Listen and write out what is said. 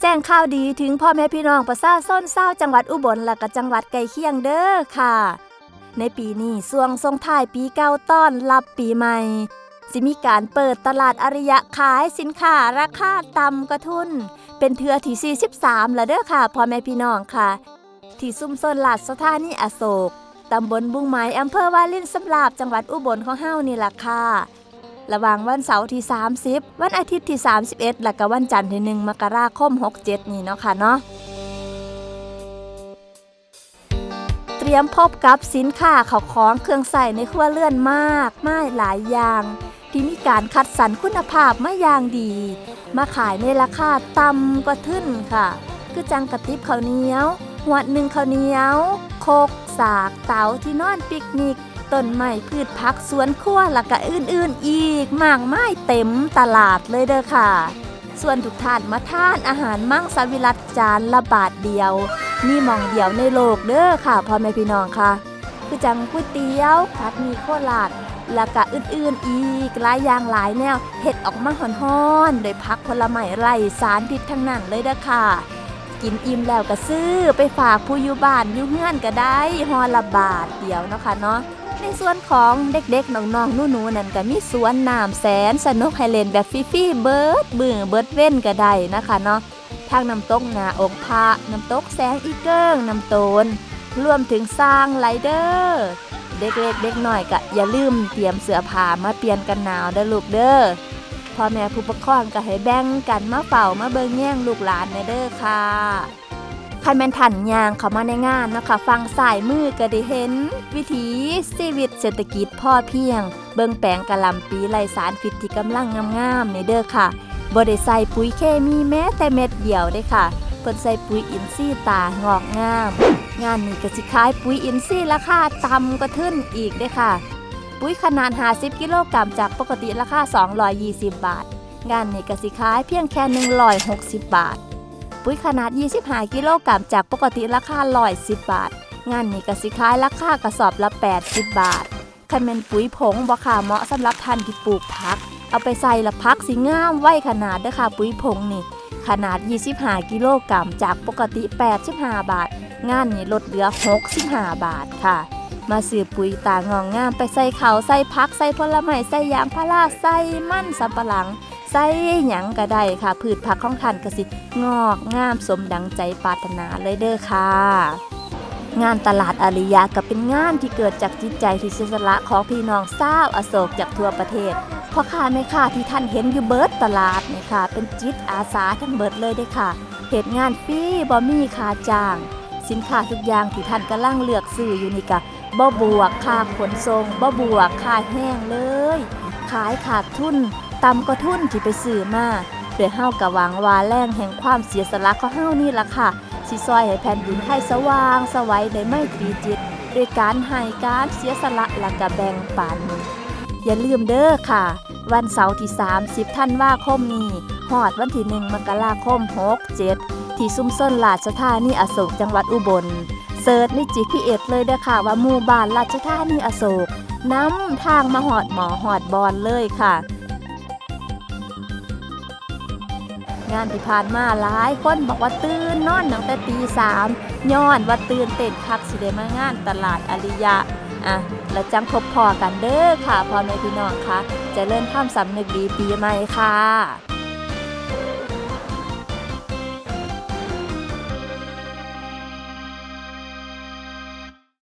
แจ้งข่าวดีถึงพ่อแม่พี่น้องประชาชนชาวจังหวัดอุบลและก็จังหวัดใกล้เคียงเด้อค่ะ ในปีนี้ส่วงทรงท้ายปีเก่าต้อนรับปีใหม่สิมีการเปิดตลาดอริยะขายสินค้าราคาต่ำกระทุน เป็นเทือที่43แล้วเด้อค่ะพ่อแม่พี่น้องค่ะ ที่ซุ่มซนหลาดสถานีอโศกตำบลบุงไม้อำเภอวาลินสำราบจังหวัดอุบลของเฮานี่ล่ะค่ะ ระหว่างวันเสาร์ที่ 30 วันอาทิตย์ที่ 31 และก็วันจันทร์ที่ 1 มกราคม 67 นี่เนาะค่ะเนาะเตรียมพบกับสินค้าเขาวของเครื่องใส่ในครัวเรือนมากมายหลายอย่าง ที่มีการคัดสรรคุณภาพมาอย่างดี มาขายในราคาต่ำกว่าทึ่นค่ะ คือจังกระติบข้าวเหนียว หัวดหนึ่งข้าวเหนียว โคก สาก เตาที่นอนปิกนิก ต้นไม้พืชผักสวนครัวและก็อื่นๆอีกมากมายเต็มตลาดเลยเด้อค่ะ ส่วนทุกท่านมาทานอาหารมั่งสวิรัตจานละบาทเดียวมีมองเดียวในโลกเด้อค่ะพ่อแม่พี่น้องค่ะ คือจังก๋วยเตี๋ยวผัดมีโคราชแล้วก็อื่นๆอีกหลายอย่างหลายแนวเห็ดออกมาฮ้อนๆ โดยพักผลไม้ไร้สารพิษทั้งนั้นเลยเด้อค่ะ กินอิ่มแล้วก็ซื้อไปฝากผู้อยู่บ้านอยู่เฮือนก็ได้ฮอละบาทเดียวเนาะค่ะเนาะในส่วนของเด็กๆน้องๆหนูๆนั่นก็มีสวนน้ำแสนสนุกให้เล่นแบบฟรีๆเบิร์ดมือเบิร์ดเว้นก็ได้นะคะเนาะทางน้ำตกนาองพระน้ำตกแสงอีเกิ้งน้ำโตนรวมถึงสร้างไรเดอร์เด็กเล็กเด็กหน่อยก็อย่าลืมเตรียมเสื้อผ้ามาเปลี่ยนกันหนาวเด้อลูกเด้อ พ่อแม่ผู้ปกครองก็ให้แบ่งกันมาเฝ้ามาเบิ่งแย่งลูกหลานในเด้อค่ะคันแมนถันยางเข้ามาในงานนะคะฟังสายมือก็ได้เห็น วิถีชีวิตเศรษฐกิจพ่อเพียง เบิ่งแปลงกะล่ำปีไรสารฟิตที่กำลังงามๆในเด้อค่ะบ่ได้ใส่ปุ๋ยเคมีแม้แต่เม็ดเดียวเด้ค่ะเพิ่นใส่ปุ๋ยอินทรีย์ตางอกงาม งานนี้ก็สิขายปุ๋ยอินทรีย์ราคาต่ำกว่าทึ่นอีกเด้ค่ะ ปุ๋ยขนาด 50 กิโลกรัมจากปกติราคา 220 บาท งานนี้ก็สิขายเพียงแค่ 160 บาท ปุ๋ยขนาด 25 กิโลกรัมจากปกติราคา 110 บาท งานนี้ก็สิขายราคากระสอบละ 80 บาทคันเป็นปุ๋ยผงบ่ค่ะเหมาะสำหรับท่านที่ปลูกผัก เอาไปใส่ละพักสิงามไว้ขนาดเด้อค่ะปุ๋ยผงนี่ ขนาด 25 กิโลกรัมจากปกติ 85 บาท งานนี้ลดเหลือ 65 บาทค่ะ มาซื้อปุ๋ยตางองงามไปใส่เขาวใส่พักใส่ผลไม้ใส่ยางพาราใส่มันสำปะหลัง ใส่หยังก็ได้ค่ะ พืชผักของท่านก็สิงอกงามสมดังใจปรารถนาเลยเด้อค่ะ งานตลาดอาริยะก็เป็นงานที่เกิดจากจิตใจที่เสียสละของพี่น้องชาวอโศกจากทั่วประเทศพ่อค้าแม่ค้าที่ท่านเห็นอยู่เบิร์ดตลาดเนี่ยค่ะ เป็นจิตอาสาทั้งเบิร์ดเลยเด้อค่ะเหตุงานฟรีบ่มีค่าจ้าง สินค้าทุกอย่างที่ท่านกำลังเลือกซื้ออยู่นี่ก็ บ่บวกค่าขนส่งบ่บวกค่าแห้งเลย ขายขาดทุนต่ำกว่าทุนที่ไปซื้อมาโดยเฮากะหวังว่าแรงแห่งความเสียสละของเฮานี่ล่ะค่ะสิซอยให้แผ่นดินไทยสว่างสวัยได้ไม่ตรีจิตโดยการให้การเสียสละและก็แบ่งปัน อย่าลืมเด้อค่ะ วันเสาร์ที่ 30ธันว่าคมนี้ฮอดวันที่1มกราคม 67 ที่ซุ้มส้นราชธานีอโศกจังหวัดอุบล เซิร์ชใน GPS เลยเด้อค่ะ ว่าหมู่บ้านราชธานีอโศกน้ำทางมาหอดหมอหอดบอลเลยค่ะ งานที่ผ่านมาหลายคนบอกว่าตื่นนอนตั้งแต่ตีสามย้อนว่าตื่นเต้นคักสิได้มางานตลาดอริยะอะแล้วจังพบพอกันเด้อค่ะพ่อแม่พี่น้องค่ะจะเริ่มทำสำนึกดีปีใหม่ค่ะ